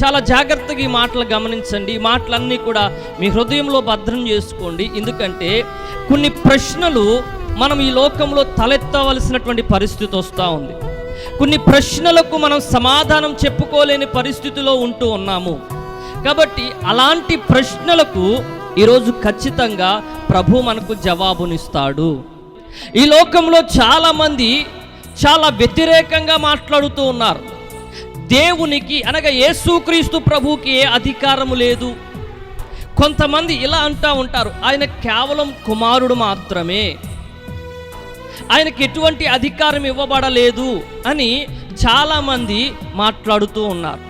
చాలా జాగ్రత్తగా ఈ మాటలు గమనించండి. ఈ మాటలన్నీ కూడా మీ హృదయంలో భద్రం చేసుకోండి. ఎందుకంటే కొన్ని ప్రశ్నలు మనం ఈ లోకంలో తలెత్తవలసినటువంటి పరిస్థితి వస్తూ ఉంది. కొన్ని ప్రశ్నలకు మనం సమాధానం చెప్పుకోలేని పరిస్థితిలో ఉంటూ ఉన్నాము. కాబట్టి అలాంటి ప్రశ్నలకు ఈరోజు ఖచ్చితంగా ప్రభు మనకు జవాబునిస్తాడు. ఈ లోకంలో చాలామంది చాలా వ్యతిరేకంగా మాట్లాడుతూ ఉన్నారు. దేవునికి అనగా యేసుక్రీస్తు ప్రభుకి ఏ అధికారము లేదు. కొంతమంది ఇలా అంటూ ఉంటారు ఆయన కేవలం కుమారుడు మాత్రమే. ఆయనకి ఎటువంటి అధికారం ఇవ్వబడలేదు అని చాలామంది మాట్లాడుతూ ఉన్నారు.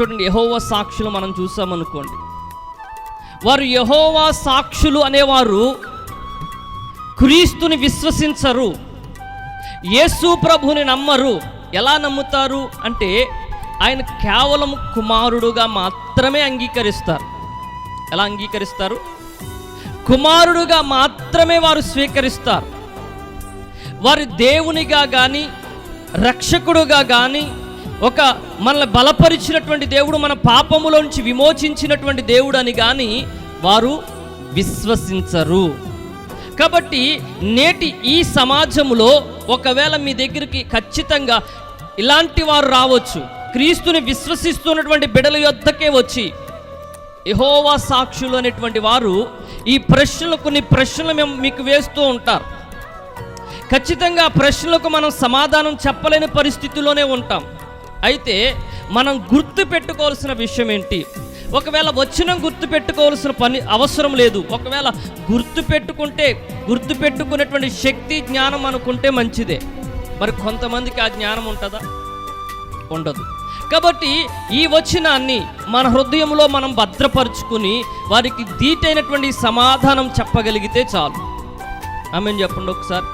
చూడండి యహోవా సాక్షులు మనం చూసామనుకోండి. వారు యహోవా సాక్షులు అనేవారు క్రీస్తుని విశ్వసించరు యేసు ప్రభుని నమ్మరు ఎలా నమ్ముతారు అంటే ఆయన కేవలం కుమారుడుగా మాత్రమే అంగీకరిస్తారు. ఎలా అంగీకరిస్తారు? కుమారుడుగా మాత్రమే వారు స్వీకరిస్తారు. వారి దేవునిగా కానీ రక్షకుడుగా కానీ ఒక మనల్ని బలపరిచినటువంటి దేవుడు మన పాపములోంచి విమోచించినటువంటి దేవుడు అని కానీ వారు విశ్వసించరు. కాబట్టి నేటి ఈ సమాజంలో ఒకవేళ మీ దగ్గరికి ఖచ్చితంగా ఇలాంటి వారు రావచ్చు. క్రీస్తుని విశ్వసిస్తున్నటువంటి బిడల యొద్దకే వచ్చి యహోవా సాక్షులు అనేటువంటి వారు ఈ ప్రశ్నలు కొన్ని ప్రశ్నలు మేము మీకు వేస్తూ ఉంటారు. ఖచ్చితంగా ప్రశ్నలకు మనం సమాధానం చెప్పలేని పరిస్థితిలోనే ఉంటాం. అయితే మనం గుర్తు పెట్టుకోవాల్సిన విషయం ఏంటి? ఒకవేళ వచ్చిన గుర్తు పెట్టుకోవాల్సిన పని అవసరం లేదు. ఒకవేళ గుర్తు పెట్టుకుంటే గుర్తు పెట్టుకునేటువంటి శక్తి జ్ఞానం అనుకుంటే మంచిదే. మరి కొంతమందికి ఆ జ్ఞానం ఉంటుందా? ఉండదు. కాబట్టి ఈ వచనాన్ని మన హృదయంలో మనం భద్రపరుచుకుని వారికి దీటైనటువంటి సమాధానం చెప్పగలిగితే చాలు. ఆమె చెప్పండి ఒకసారి.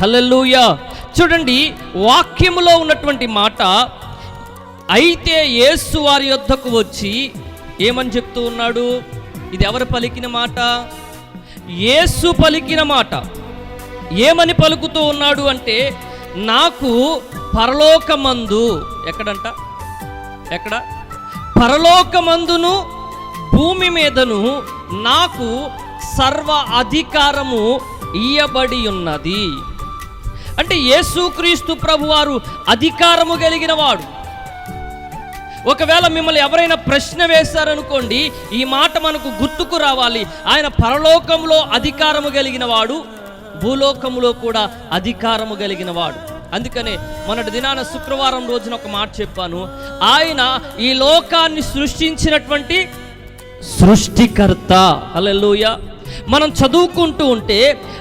హలలుయా చూడండి వాక్యములో ఉన్నటువంటి మాట అయితే యేసు వారి యొద్దకు వచ్చి ఏమని చెప్తూ ఉన్నాడు? ఇది ఎవరు పలికిన మాట? యేసు పలికిన మాట. ఏమని పలుకుతూ ఉన్నాడు అంటే నాకు పరలోకమందు ఎక్కడంట? ఎక్కడ? పరలోకమందును భూమి మీదను నాకు సర్వ అధికారము ఇయ్యబడి ఉన్నది. అంటే యేసుక్రీస్తు ప్రభువారు అధికారము కలిగిన వాడు ఒకవేళ మిమ్మల్ని ఎవరైనా ప్రశ్న వేశారనుకోండి ఈ మాట మనకు గుర్తుకు రావాలి. ఆయన పరలోకంలో అధికారము కలిగిన వాడు భూలోకములో కూడా అధికారము కలిగిన వాడు. అందుకనే మొన్నటి దినాన శుక్రవారం రోజున ఒక మాట చెప్పాను. ఆయన ఈ లోకాన్ని సృష్టించినటువంటి సృష్టికర్త. అలెలుయ మనం చదువుకుంటూ ఉంటే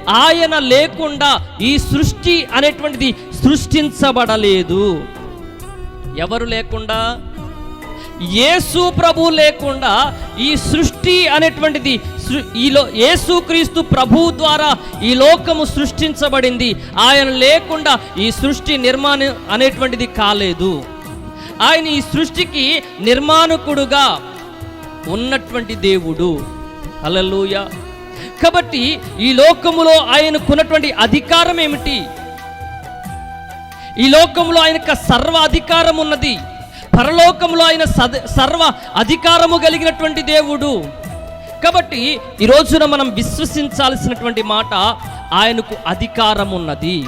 ఆయన లేకుండా ఈ సృష్టి అనేటువంటిది సృష్టించబడలేదు. ఎవరు లేకుండా? యేసు ప్రభు లేకుండా ఈ సృష్టి అనేటువంటిది ఈలో యేసుక్రీస్తు ప్రభు ద్వారా ఈ లోకము సృష్టించబడింది. ఆయన లేకుండా ఈ సృష్టి నిర్మాణం అనేటువంటిది కాలేదు. ఆయన ఈ సృష్టికి నిర్మాణకుడుగా ఉన్నటువంటి దేవుడు. అలలుయ కాబట్టి ఈ లోకములో ఆయనకున్నటువంటి అధికారం ఏమిటి? ఈ లోకంలో ఆయనకు సర్వ అధికారం ఉన్నది పరలోకంలో ఆయన సద- సర్వ అధికారము కలిగినటువంటి దేవుడు. కాబట్టి ఈ రోజున మనం విశ్వసించాల్సినటువంటి మాట ఆయనకు అధికారం ఉన్నది